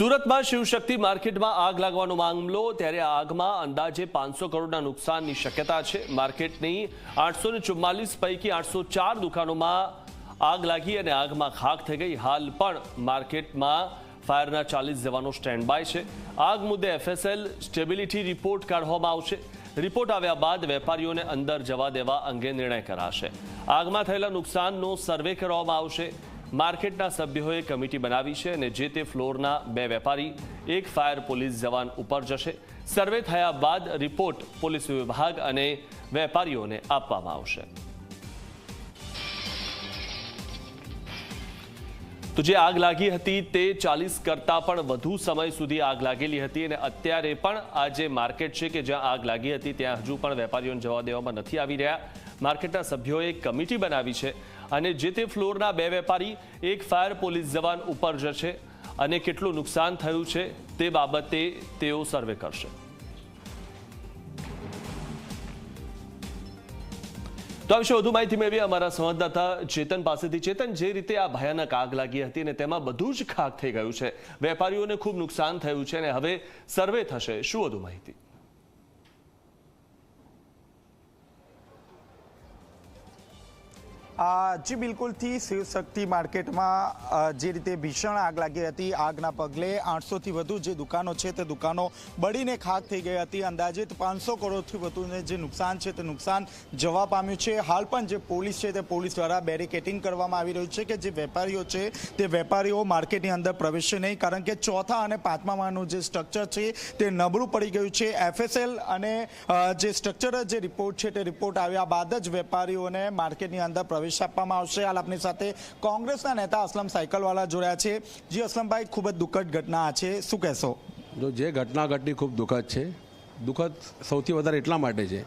સુરતમાં શિવશક્તિ માર્કેટમાં આગ લાગવાનો મામલો, ત્યારે આગમાં અંદાજે પાંચસો કરોડના નુકસાનની શક્યતા છે. માર્કેટની આઠસો પૈકી આઠસો દુકાનોમાં આગ લાગી અને આગમાં ખાખ થઈ ગઈ. હાલ પણ માર્કેટમાં ફાયરના ચાલીસ જવાનો સ્ટેન્ડ બાય છે. આગ મુદ્દે એફએસએલ સ્ટેબિલિટી રિપોર્ટ કાઢવામાં આવશે. રિપોર્ટ આવ્યા બાદ વેપારીઓને અંદર જવા દેવા અંગે નિર્ણય કરાશે. આગમાં થયેલા નુકસાનનો સર્વે કરવામાં આવશે. માર્કેટના સભ્યોએ કમિટી બનાવી છે અને જે તે ફ્લોરના બે વેપારી, એક ફાયર પોલીસ જવાન ઉપર જશે. સર્વે થયા બાદ રિપોર્ટ પોલીસ વિભાગ અને વેપારીઓને આપવામાં આવશે. તો જે આગ લાગી હતી તે ચાલીસ કરતાં પણ વધુ સમય સુધી આગ લાગેલી હતી અને અત્યારે પણ આ જે માર્કેટ છે કે જ્યાં આગ લાગી હતી ત્યાં હજુ પણ વેપારીઓને જવા દેવામાં નથી આવી રહ્યા. માર્કેટના સભ્યોએ કમિટી બનાવી છે અને જે તે ફ્લોરના બે વેપારી, એક ફાયર પોલીસ જવાન ઉપર જશે અને કેટલું નુકસાન થયું છે તે બાબતે તેઓ સર્વે કરશે. તો આ વિશે વધુ માહિતી મેળવી અમારા સંવાદદાતા ચેતન પાસેથી. ચેતન, જે રીતે આ ભયાનક આગ લાગી હતી અને તેમાં બધું જ ખાક થઈ ગયું છે. વેપારીઓને ખૂબ નુકસાન થયું છે અને હવે સર્વે થશે. શું વધુ માહિતી? જી બિલકુલથી શિવશક્તિ માર્કેટમાં જે રીતે ભીષણ આગ લાગી હતી, આગના પગલે આઠસોથી વધુ જે દુકાનો છે તે દુકાનો બળીને ખાક થઈ ગઈ હતી. અંદાજિત પાંચસો કરોડથી વધુને જે નુકસાન છે તે નુકસાન જવા પામ્યું છે. હાલ પણ જે પોલીસ છે તે પોલીસ દ્વારા બેરિકેટિંગ કરવામાં આવી રહ્યું છે કે જે વેપારીઓ છે તે વેપારીઓ માર્કેટની અંદર પ્રવેશશે નહીં, કારણ કે ચોથા અને પાંચમા માળનું જે સ્ટ્રક્ચર છે તે નબળું પડી ગયું છે. એફએસએલ અને જે સ્ટ્રક્ચર જે રિપોર્ટ છે તે રિપોર્ટ આવ્યા બાદ જ વેપારીઓને માર્કેટની અંદર પ્રવેશ આપવામાં આવશે. હાલ આપની સાથે કોંગ્રેસના નેતા અસલમ સાયકલવાલા જોડ્યા છે. જી અસલમભાઈ, ખૂબ જ દુઃખદ ઘટના છે. શું કહેશો? જો જે ઘટના ઘટની ખૂબ દુઃખદ છે, દુઃખદ સૌથી વધારે એટલા માટે છે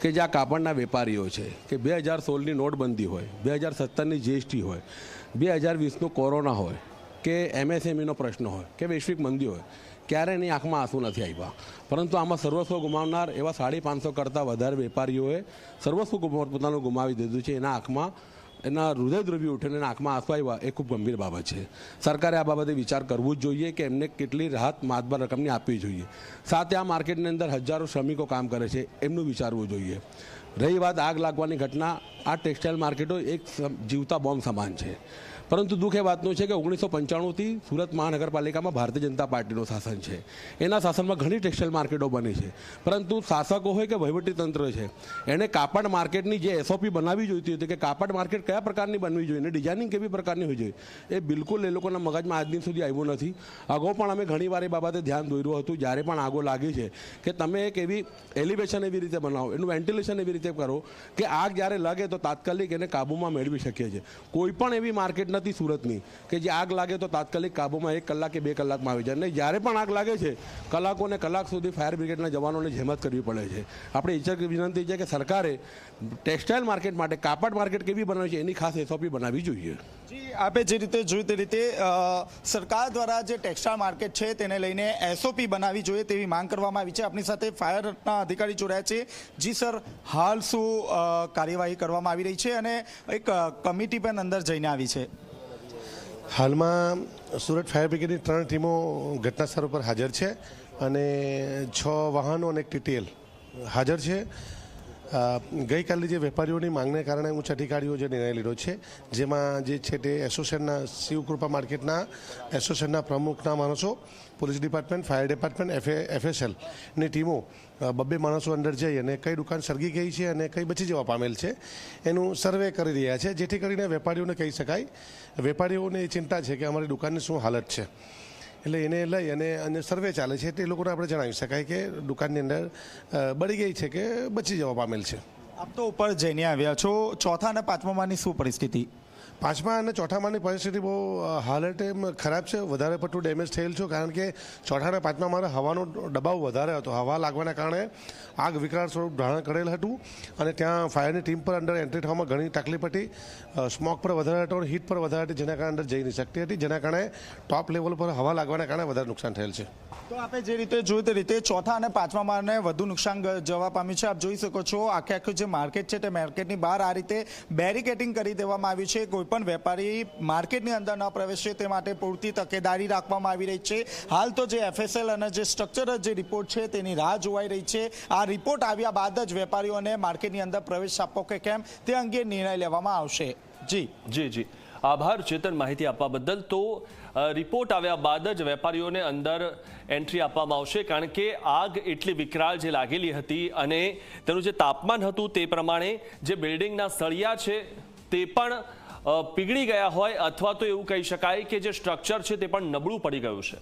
કે જે આ કાપડના વેપારીઓ છે કે બે હજાર સોળની નોટબંધી હોય, બે હજાર સત્તરની જીએસટી હોય, બે હજાર વીસનું કોરોના હોય, કે એમએસએમઈનો પ્રશ્ન હોય, કે વૈશ્વિક મંદી હોય ક્યારે એની આંખમાં આંસુ નથી આવ્યા. પરંતુ આમાં સર્વસ્વ ગુમાવનાર એવા સાડી પાંચસો કરતાં વધારે વેપારીઓએ સર્વસ્વ પોતાનું ગુમાવી દીધું છે. એના આંખમાં, એના હૃદયદ્રવ્ય ઉઠીને એના આંખમાં આંસુ આવ્યા એ ખૂબ ગંભીર બાબત છે. સરકારે આ બાબતે વિચાર કરવો જ જોઈએ કે એમને કેટલી રાહત માતબર રકમની આપવી જોઈએ. સાથે આ માર્કેટની અંદર હજારો શ્રમિકો કામ કરે છે એમનું વિચારવું જોઈએ. રહી વાત આગ લાગવાની ઘટના આ ટેક્સટાઇલ માર્કેટો એક જીવતા બોમ્બ સમાન છે. પરંતુ દુઃખ એ વાતનું છે કે ઓગણીસો પંચાણુંથી સુરત મહાનગરપાલિકામાં ભારતીય જનતા પાર્ટીનું શાસન છે. એના શાસનમાં ઘણી ટેક્સટાઇલ માર્કેટો બની છે. પરંતુ શાસકો હોય કે તંત્ર છે એણે કાપડ માર્કેટની જે એસઓપી બનાવવી જોઈતી હતી કે કાપડ માર્કેટ કયા પ્રકારની બનવી જોઈએ અને ડિઝાઇનિંગ કેવી પ્રકારની હોવી જોઈએ, એ બિલકુલ એ લોકોના મગજમાં આજ દિન સુધી આવ્યું નથી. અગાઉ પણ અમે ઘણીવાર એ બાબતે ધ્યાન દોર્યું હતું. જ્યારે પણ આગો લાગી છે કે તમે એક એવી એલિવેશન એવી રીતે બનાવો, એનું વેન્ટિલેશન એવી રીતે કરો કે આગ જ્યારે લાગે તો તાત્કાલિક એને કાબૂમાં મેળવી શકીએ છીએ. કોઈ પણ એવી માર્કેટ નથી સુરતની, કે જે આગ લાગે તો તાત્કાલિક કાબૂમાં એક કલાક કે બે કલાકમાં આવી જાય. અને જ્યારે પણ આગ લાગે છે કલાકોને કલાક સુધી ફાયર બ્રિગેડના જવાનોને જહેમત કરવી પડે છે. આપણે ઈચ્છક વિનંતી છે કે સરકારે ટેક્સટાઇલ માર્કેટ માટે કાપડ માર્કેટ કેવી બનાવી છે, એની ખાસ એસઓપી બનાવવી જોઈએ. આપે જે રીતે જોયું તે રીતે સરકાર દ્વારા જે ટેક્સટાઇલ માર્કેટ છે તેને લઈને એસઓપી બનાવવી જોઈએ તેવી માંગ કરવામાં આવી છે. આપની સાથે ફાયરના અધિકારી જોડાયા છે. જી, સર, હાલ શું કાર્યવાહી કરવામાં આવી રહી છે અને એક કમિટી પણ અંદર જઈને આવી છે? હાલમાં સુરત ફાયર બ્રિગેડની ત્રણ ટીમો ઘટના સ્થળ ઉપર હાજર છે અને છ વાહનો અને એક હાજર છે. ગઈકાલે જે વેપારીઓની માંગને કારણે ઉચ્ચ અધિકારીઓ જે નિર્ણય લીધો છે, જેમાં જે છે તે એસોસિએશનના શિવકૃપા માર્કેટના એસોસિએશનના પ્રમુખના માણસો, police department, fire department FA એફએસએલની ટીમો બબ્બે માણસો અંદર જઈ અને કઈ દુકાન સળગી ગઈ છે અને કઈ બચી જવા પામેલ છે, એનું સર્વે કરી રહ્યા છે, જેથી કરીને વેપારીઓને કહી શકાય, વેપારીઓને એ ચિંતા છે કે અમારી દુકાનની શું હાલત છે. એટલે એને લઈ અને અને સર્વે ચાલે છે તે લોકોને આપણે જણાવી શકાય કે દુકાનની અંદર બળી ગઈ છે કે બચી જવા પામેલ છે. આપ તો ઉપર જઈને આવ્યા છો. ચોથા અને પાંચમામાંની શું પરિસ્થિતિ? પાંચમા અને ચોથામાંની પરિસ્થિતિ બહુ હાલત એમ ખરાબ છે. વધારે પડતું ડેમેજ થયેલ છે, કારણ કે ચોથા અને પાંચમા મારે હવાનો દબાવ વધારે હતો. હવા લાગવાના કારણે આગ વિકરાળ સ્વરૂપ ધારણ કરેલ હતું અને ત્યાં ફાયરની ટીમ પર અંદર એન્ટ્રી થવામાં ઘણી તકલીફ હતી. સ્મોક પર વધારે હતો અને હીટ પર વધારે હતી, જેના કારણે અંદર જઈ નહીં શકતી હતી, જેના કારણે ટોપ લેવલ પર હવા લાગવાના કારણે વધારે નુકસાન થયેલ છે. તો આપણે જે રીતે જોયું તે રીતે ચોથા અને પાંચમા માળને વધુ નુકસાન જવા પામ્યું છે. આપ જોઈ શકો છો, આખે આખું જે માર્કેટ છે તે માર્કેટની બહાર આ રીતે બેરિકેટિંગ કરી દેવામાં આવ્યું છે. કોઈ પણ વેપારી માર્કેટની અંદર ન પ્રવેશે તે માટે પૂરતી તકેદારી રાખવામાં આવી રહી છે. હાલ તો જે એફએસએલ અને જે સ્ટ્રક્ચરલ જે રિપોર્ટ છે, તેની રાહ જોવાઈ રહી છે. આ રિપોર્ટ આવ્યા બાદ જ વેપારીઓને માર્કેટની અંદર પ્રવેશ આપવો કે કેમ, તે અંગે નિર્ણય લેવામાં આવશે. જી. જી જી. આભાર, ચેતન માહિતી આપવા બદલ. તો રિપોર્ટ આવ્યા બાદ જ વેપારીઓને અંદર એન્ટ્રી આપવામાં આવશે, કારણ કે આગ એટલી વિકરાળ જે લાગેલી હતી અને તેનું જે તાપમાન હતું તે પ્રમાણે જે બિલ્ડિંગના સળિયા છે તે પણ પીગળી ગયા હોય અથવા તો એવું કહી શકાય કે જે સ્ટ્રક્ચર છે તે પણ નબળું પડી ગયું છે.